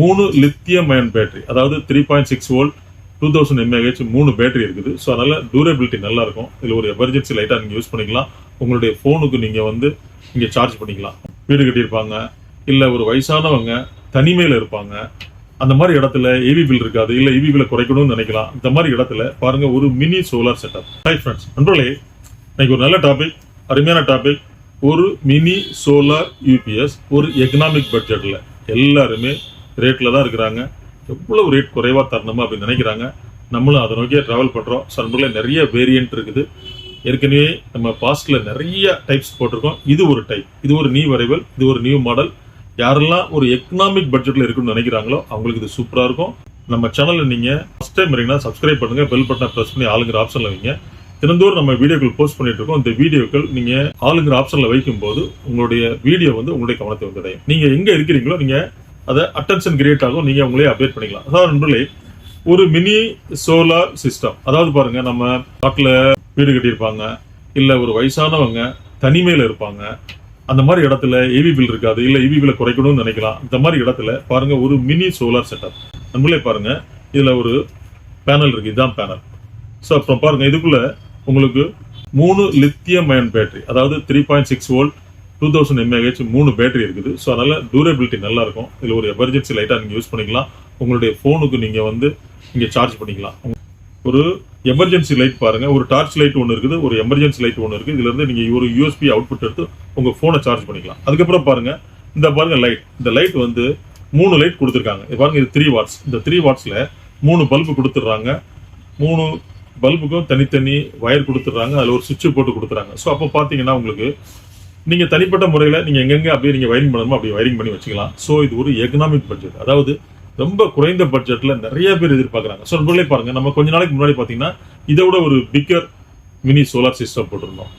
மூணு lithium ion battery அதாவது three point six volt two thousand mAh மூணு battery இருக்குது. ஸோ அதனால் டூரபிலிட்டி நல்லா இருக்கும் இதில் ஒரு எமர்ஜென்சி லைட்டாக நீங்கள் யூஸ் பண்ணிக்கலாம். உங்களுடைய ஃபோனுக்கு நீங்கள் வந்து இங்கே சார்ஜ் பண்ணிக்கலாம். வீடு கட்டியிருப்பாங்க இல்லை ஒரு வயசானவங்க தனிமையில் இருப்பாங்க. அந்த மாதிரி இடத்துல ஏவி பில் இருக்காது இல்லை ஏவி பில்லை குறைக்கணும்னு நினைக்கலாம். இந்த மாதிரி இடத்துல பாருங்கள் ஒரு mini solar setup hi friends நண்பர்களே இன்னைக்கு ஒரு நல்ல டாபிக் அருமையான டாபிக் ஒரு மினி சோலார் யூபிஎஸ் ஒரு எக்கனாமிக் பட்ஜெட்டில் எல்லாருமே ரேட்டில் தான் இருக்கிறாங்க. எவ்வளவு ரேட் குறைவாக தரணுமா அப்படின்னு நினைக்கிறாங்க. நம்மளும் அதை நோக்கியே ட்ராவல் பண்ணுறோம் ஸோ நிறைய வேரியன்ட் இருக்குது. ஏற்கனவே நம்ம பாஸ்டில் நிறைய டைப்ஸ் போட்டிருக்கோம். இது ஒரு டைப் இது ஒரு நியூ வரைவல் இது ஒரு நியூ மாடல் யாரெல்லாம் ஒரு எக்கனாமிக் பட்ஜெட்டில் இருக்குன்னு நினைக்கிறாங்களோ அவங்களுக்கு இது சூப்பராக இருக்கும். நம்ம சேனலில் நீங்கள் ஃபஸ்ட் டைம் வரீங்கன்னா சப்ஸ்கிரைப் பண்ணுங்கள் பெல் பட்டனை ப்ரெஸ் பண்ணி ஆளுங்கிற ஆப்ஷனில் வைங்க. தினந்தோறும் நம்ம வீடியோக்கள் போஸ்ட் பண்ணிட்டு இருக்கோம். இந்த வீடியோக்கள் நீங்க ஆளுங்கிற ஆப்ஷன்ல வைக்கும் போது உங்களுடைய வீடியோ வந்து உங்களுடைய கவனத்தை வந்தடையும் நீங்க எங்க இருக்கிறீங்களோ நீங்க அதை அட்டென்ஷன் கிரியேட் ஆகும் நீங்க உங்களே அப்டேட் பண்ணிக்கலாம். அதாவது நண்பர்களே ஒரு மினி சோலார் சிஸ்டம் அதாவது பாருங்க நம்ம காட்டுல வீடு கட்டியிருப்பாங்க இல்ல ஒரு வயசானவங்க தனிமையில இருப்பாங்க அந்த மாதிரி இடத்துல ஏவி பில் இருக்காது இல்ல ஏவி பில்லை குறைக்கணும்னு நினைக்கலாம் இந்த மாதிரி இடத்துல பாருங்க ஒரு மினி சோலார் செட்டப் நம்மளே பாருங்க இதுல ஒரு பேனல் இருக்கு இதுதான் பேனல் ஸோ அப்புறம் பாருங்க இதுக்குள்ள உங்களுக்கு மூணு லித்தியம் அயன் பேட்டரி அதாவது three point six volt two thousand mAh மூணு பேட்டரி இருக்குது. ஸோ அதனால் டூரபிலிட்டி நல்லா இருக்கும் இதில் ஒரு எமர்ஜென்சி லைட்டாக நீங்கள் யூஸ் பண்ணிக்கலாம். உங்களுடைய ஃபோனுக்கு நீங்கள் வந்து இங்கே சார்ஜ் பண்ணிக்கலாம். ஒரு எமர்ஜென்சி லைட் பாருங்கள் ஒரு டார்ச் லைட் ஒன்று இருக்குது. ஒரு எமர்ஜென்சி லைட் ஒன்று இருக்குது. இதுலேருந்து நீங்கள் ஒரு யூஎஸ்பி அவுட்புட் எடுத்து உங்கள் ஃபோனை சார்ஜ் பண்ணிக்கலாம். அதுக்கப்புறம் பாருங்கள் இந்த பாருங்கள் லைட் இந்த லைட் வந்து மூணு லைட் கொடுத்துருக்காங்க. இது இது த்ரீ வாட்ஸ் இந்த த்ரீ வாட்ஸில் மூணு பல்பு கொடுத்துட்றாங்க. மூணு பல்புக்கும் தனித்தனி வயர் கொடுத்துட்றாங்க. அதில் ஒரு சுவிட்சு போட்டு கொடுத்துறாங்க. ஸோ அப்போ பார்த்தீங்கன்னா உங்களுக்கு நீங்க தனிப்பட்ட முறையில் நீங்க எங்கெங்க அப்படியே நீங்க வயரிங் பண்ணணுமோ அப்படி வயரிங் பண்ணி வச்சுக்கலாம். ஸோ இது ஒரு எக்கனாமிக் பட்ஜெட் அதாவது ரொம்ப குறைந்த பட்ஜெட்ல நிறைய பேர் எதிர்பார்க்கறாங்க. ஸோ நண்பர்களே பாருங்க. நம்ம கொஞ்ச நாளைக்கு முன்னாடி பார்த்தீங்கன்னா இதை விட ஒரு பிக்கர் மினி சோலார் சிஸ்டம் போட்டிருந்தோம்.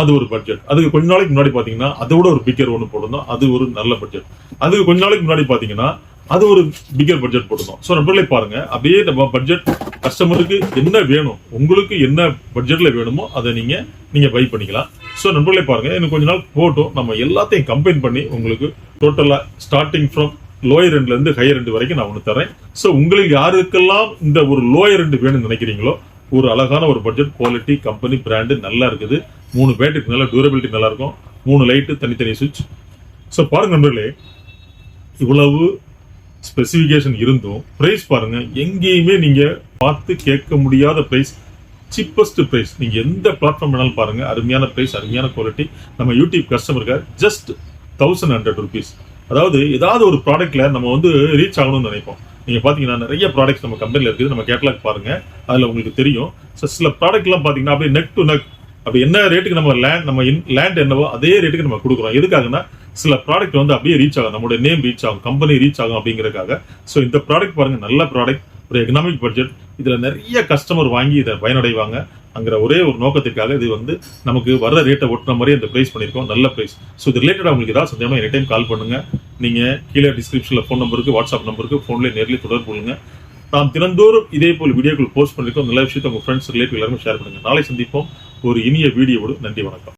அது ஒரு பட்ஜெட் அதுக்கு கொஞ்ச நாளைக்கு முன்னாடி பாத்தீங்கன்னா அதை விட ஒரு பிக்கர் ஒன்று போட்டிருந்தோம். அது ஒரு நல்ல பட்ஜெட் அதுக்கு கொஞ்ச நாளைக்கு முன்னாடி பாத்தீங்கன்னா அது ஒரு பிக்கர் பட்ஜெட் போட்டிருந்தோம். ஸோ நண்பர்களே பாருங்க. அப்படியே நம்ம பட்ஜெட் கஸ்டமருக்கு என்ன வேணும் உங்களுக்கு என்ன பட்ஜெட்டில் வேணுமோ அதை நீங்கள் நீங்கள் பை பண்ணிக்கலாம். ஸோ நண்பர்களே பாருங்கள் இன்னும் கொஞ்ச நாள் போட்டோம். நம்ம எல்லாத்தையும் கம்பைன் பண்ணி உங்களுக்கு டோட்டலாக ஸ்டார்டிங் ஃப்ரம் லோயர் ரெண்டுலேருந்து ஹையர் ரெண்டு வரைக்கும் நான் ஒன்று தரேன் ஸோ உங்களுக்கு யாருக்கெல்லாம் இந்த ஒரு லோயர் ரெண்டு வேணும்னு நினைக்கிறீங்களோ ஒரு அழகான ஒரு பட்ஜெட் குவாலிட்டி கம்பெனி பிராண்டு நல்லா இருக்குது. மூணு பேட்டரி நல்லா டியூரபிலிட்டி நல்லா இருக்கும். மூணு லைட்டு தனித்தனி சுவிட்ச் ஸோ பாருங்க நண்பர்களே இவ்வளவு ஸ்பெசிஃபிகேஷன் இருந்தும் பிரைஸ் பாருங்க எங்கேயுமே நீங்க பார்த்து கேட்க முடியாத பிரைஸ் சீப்பஸ்ட் பிரைஸ் நீங்க எந்த பிளாட்ஃபார்ம் வேணாலும் பாருங்க அருமையான பிரைஸ் அருமையான குவாலிட்டி நம்ம யூடியூப் கஸ்டமருக்கு ஜஸ்ட் தௌசண்ட் ஹண்ட்ரட் ருபீஸ் அதாவது ஏதாவது ஒரு ப்ராடக்ட்ல நம்ம வந்து ரீச் ஆகணும்னு நினைப்போம். நீங்க பாத்தீங்கன்னா நிறைய ப்ராடக்ட்ஸ் நம்ம கம்பெனில இருக்குது நம்ம கேட்டலாக் பாருங்க அதுல உங்களுக்கு தெரியும். சில ப்ராடக்ட் எல்லாம் பாத்தீங்கன்னா அப்படியே நெக் டு நெக் அப்படி என்ன ரேட்டுக்கு நம்ம லேண்ட் நம்ம லேண்ட் என்னவோ அதே ரேட்டுக்கு நம்ம கொடுக்குறோம். எதுக்காகன்னா சில ப்ராடக்ட் வந்து அப்படியே ரீச் ஆகும் நம்மளுடைய நேம் ரீச் ஆகும் கம்பெனி ரீச் ஆகும் அப்படிங்கிறதுக்காக. ஸோ இந்த ப்ராடக்ட் பாருங்கள் நல்ல ப்ராடக்ட் ஒரு எக்கனாமிக் பட்ஜெட் இதில் நிறைய கஸ்டமர் வாங்கி இதை பயனடைவாங்க. அங்கிற ஒரே ஒரு நோக்கத்திற்காக இது வந்து நமக்கு வர்ற ரேட்டை ஒட்டுற மாதிரி இந்த ப்ரைஸ் பண்ணியிருக்கோம். நல்ல ப்ரைஸ் ஸோ இது ரிலேட்டடாக உங்களுக்கு ஏதாவது சந்தேகமா எனி டைம் கால் பண்ணுங்கள் நீங்கள் கீழே டிஸ்கிரிப்ஷனில் ஃபோன் நம்பருக்கு வாட்ஸ்அப் நம்பருக்கு ஃபோன்லேயே நேரில் தொடர்பு கொள்ளுங்கள் நாம் தினந்தோறும் இதே போல் வீடியோக்கள் போஸ்ட் பண்ணியிருக்கோம். நல்ல விஷயத்தை உங்கள் ஃப்ரெண்ட்ஸ் ரிலேட்டிவ் எல்லாருமே ஷேர் பண்ணுங்கள் நாளை சந்திப்போம். ஒரு இனிய வீடியோவோடு நன்றி வணக்கம்.